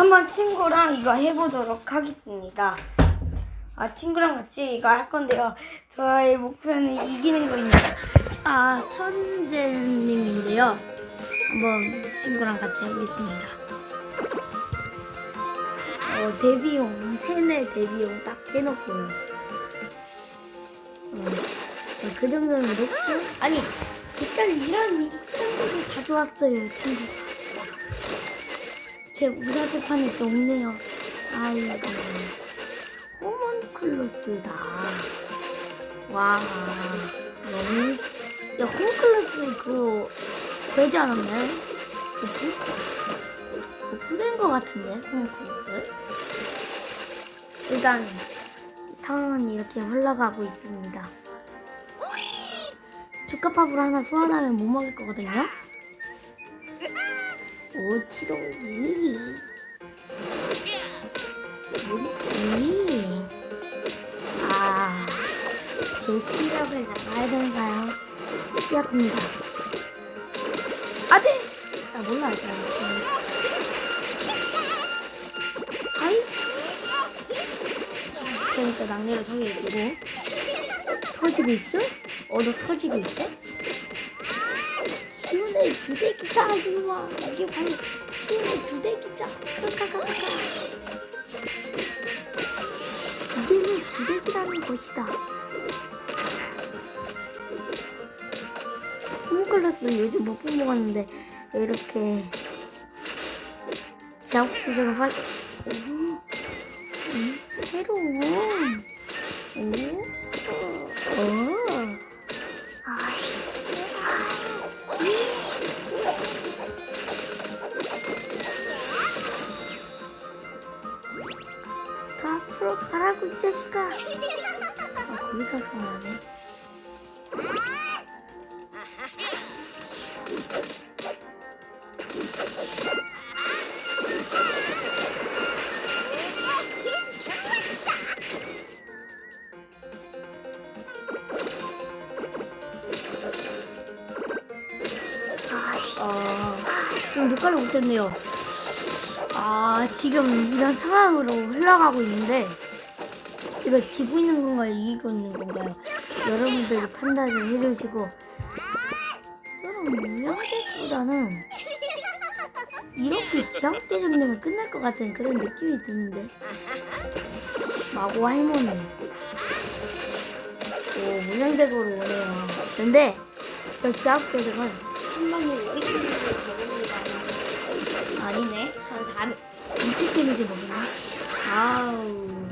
한번 친구랑 이거 해보도록 하겠습니다. 아, 친구랑 같이 이거 할 건데요. 저의 목표는 이기는 거입니다. 아, 천재님인데요. 한번 친구랑 같이 해보겠습니다. 어, 데뷔용, 세뇌 데뷔용 딱 해놓고요. 어, 그 정도는 됐죠? 아니, 일단 이런 이런 거 가져왔어요, 친구. 제 우사제판에 또 없네요. 아이고. 호문클로스다. 와, 너무. 야, 호문클로스 그거 되지 않았나요? 오프된 것 같은데, 호문클로스? 일단, 상황은 이렇게 흘러가고 있습니다. 주카팝을 하나 소환하면 못 먹을 거거든요? 오, 치동기. 이. 아, 제 실력을 나가야 되는가요? 시작합니다. 아, 네! 아, 몰라, 일단. 아이. 그러니까 낙내를 돌려주고. 터지고 있죠? 어도 터지고 있죠? 시온의 주대기자, 이놈아. 이게 바로 시온의 주대기자. 까까까까. 이게는 기대기라는 것이다. 호문클러스 요즘 못 뽑아먹었는데 왜 이렇게 자국수적으로 활... 오, 음, 새로운 오, 아 거기 가서 말하네. 아좀 녹화를 못했네요. 아 지금 이런 상황으로 흘러가고 있는데 제가 지고 있는 건가요? 이기고 있는 건가요? 여러분들이 판단을 해주시고 저런 무명대보다는 이렇게 지향대 정도면 끝날 것 같은 그런 느낌이 드는데 마고 할머니 오 무명대고로 오네요 근데 저 지향대적은 한 방에 먹습니다 아니네. 한 4, 2피 데미지 먹나? 아우.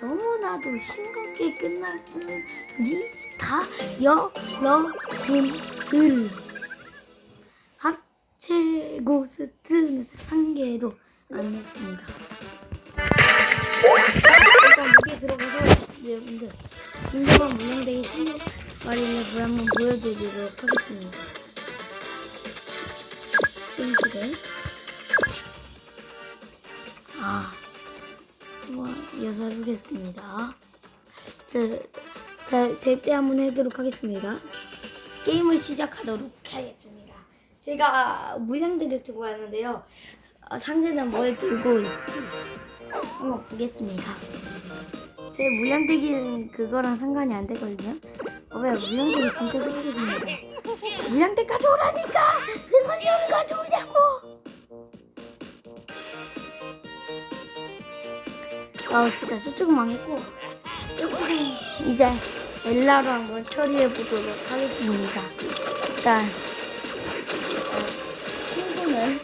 너무나도 싱겁게 끝났으니 다 여러분들 합체 고 스트는 한 개도 안 냈습니다. 일단 무게 들어가서 여러분들 진정한 문양대기 신발인의 물 한번 보여드리도록 하겠습니다. 끈질을 아 한번 이어서 해보겠습니다. 네, 대, 대때 한번 해보도록 하겠습니다. 게임을 시작하도록 하겠습니다. 제가 물량들을 두고 왔는데요. 어, 상대는 뭘 들고 있지? 한번 보겠습니다. 제 물량대기는 그거랑 상관이 안 되거든요. 어, 왜 물량대기 진짜 소리입니다 물량대 가져오라니까! 그 선녀를 가져오냐고 아 진짜 저쪽은 망했고 이제 엘라로 한번 처리해 보도록 하겠습니다 일단 어, 친구는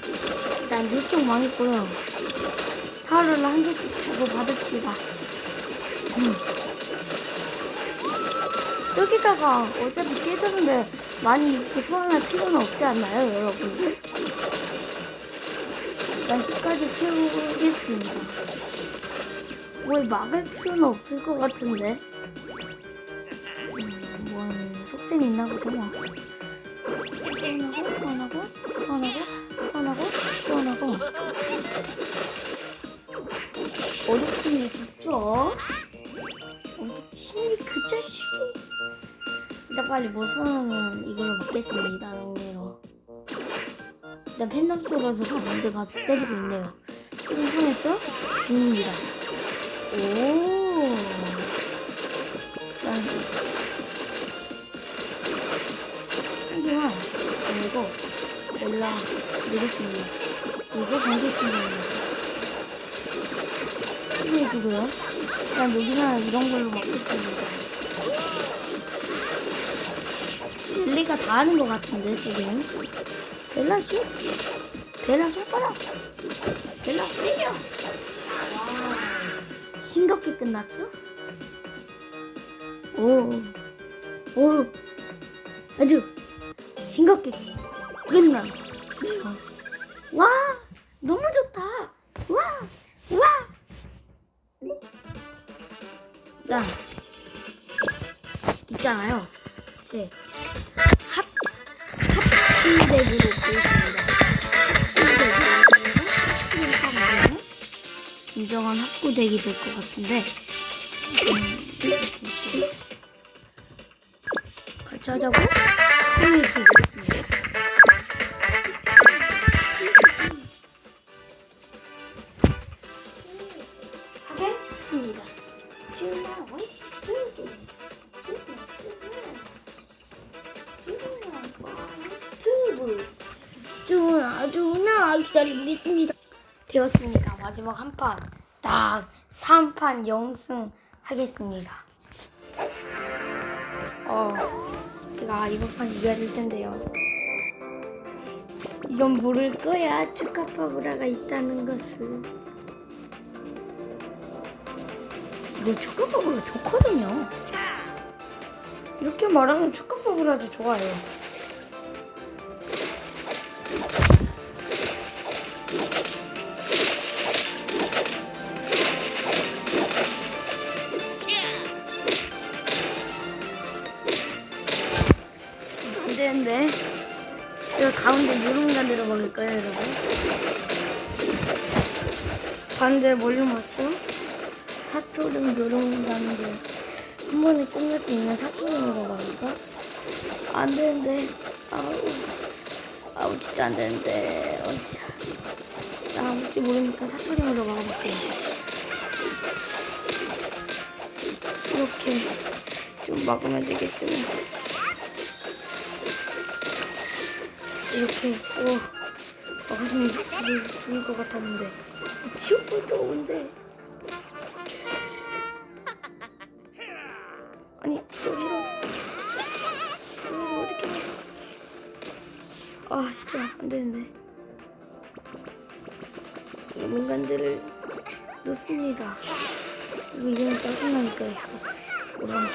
일단 이쪽 망했고요 타로를 한 개씩 주고 받읍시다 음. 여기다가 어차피 깨졌는데 많이 이렇게 소환할 필요는 없지 않나요, 여러분들? 일단 10까지 채우겠습니다. 뭘 막을 필요는 없을 것 같은데. 음, 뭔 속셈이 있나 보죠, 뭐. 소환하고, 소환하고, 소환하고, 소환하고, 소환하고. 어둑심이 좋죠? 어둑심이 그 자식이. 일단 빨리 뭐 소환하면 이걸로 먹겠습니다, 롱메로. 일단 팬덤소라서 가운데 가서 때리고 있네요. 조금 상했죠? 죽습니다. 오. 하지만 그리고 렐라 내겠습니다. 그리고 공격습니다. 해주고요. 일단 여기는 이런 걸로 먹겠습니다. 릴리가 다 하는 것 같은데 지금. 벨라 씨, 벨라 손가락, 벨라 때려. 싱겁게 끝났죠? 오, 오, 아주 싱겁게 끝나. 와, 너무 좋다. 와, 와. 나 진정한 합구덱이 될 것 같은데 음. 같이 하자고? 이렇게. 하겠습니다. 주나 기다리겠습니다. 되었습니다. 마지막 한 판. 딱 3판 0승 하겠습니다. 어, 제가 이번 판 이겨야 될 텐데요. 이건 모를 거야. 축하파브라가 있다는 것을. 이거 축구법으로 좋거든요. 이렇게 말하면 아주 좋아해요. 누룽간대로 먹을 거예요, 여러분. 가운데 뭘로 먹죠? 사토름 누룽간대. 한 번에 끝낼 수 있는 사토름으로 먹을까? 안 되는데. 아우. 아우, 진짜 안 되는데. 어이씨. 나 혹시 모르니까 사토름으로 먹어볼게요. 이렇게 좀 먹으면 되겠죠. 이렇게 오 가슴이 죽을, 죽을 것 같았는데. 지옥부터 오는데. 아니 저 히로 어떻게 아 진짜 안 되는데. 인간들을 놓습니다. 이거 이러면 짜증나니까 이거 올라가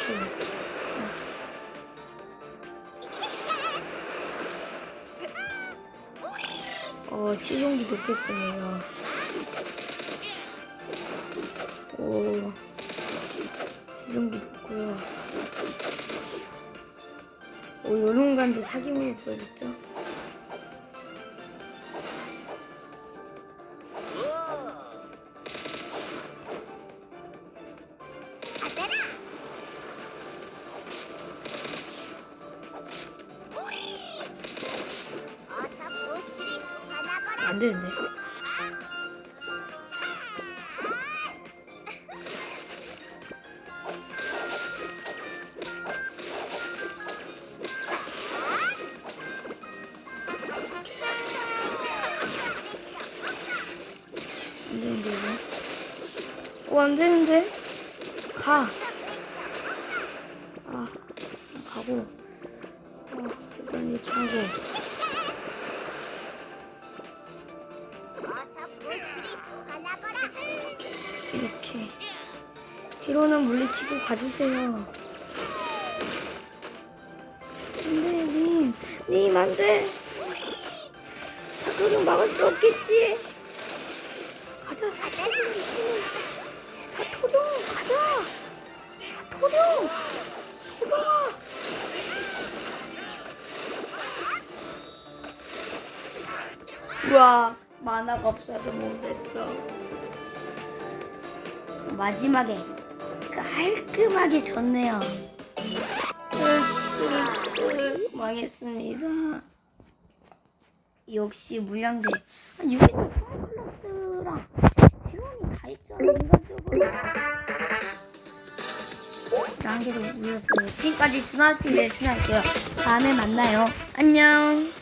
어, 치종기 높겠습니다. 오, 치종기 높고요. 오, 요런 간도 사기물을 보여줬죠? 되는데. 오, 안 되는데? 가. 이렇게. 히로는 물리치고 가주세요. 안돼 님, 님 안돼. 사토룡 막을 수 없겠지? 가자 사토룡. 사토룡 가자. 사토룡 돌아 우와 만화가 없어서 못했어 마지막에 깔끔하게 졌네요. 망했습니다. 역시 물량대. 아니 여기도 홈클래스랑 헤론이 다 있잖아 인간적으로. 한 개도 물렸어요. 지금까지 준하TV의 준하였고요. 다음에 만나요. 안녕.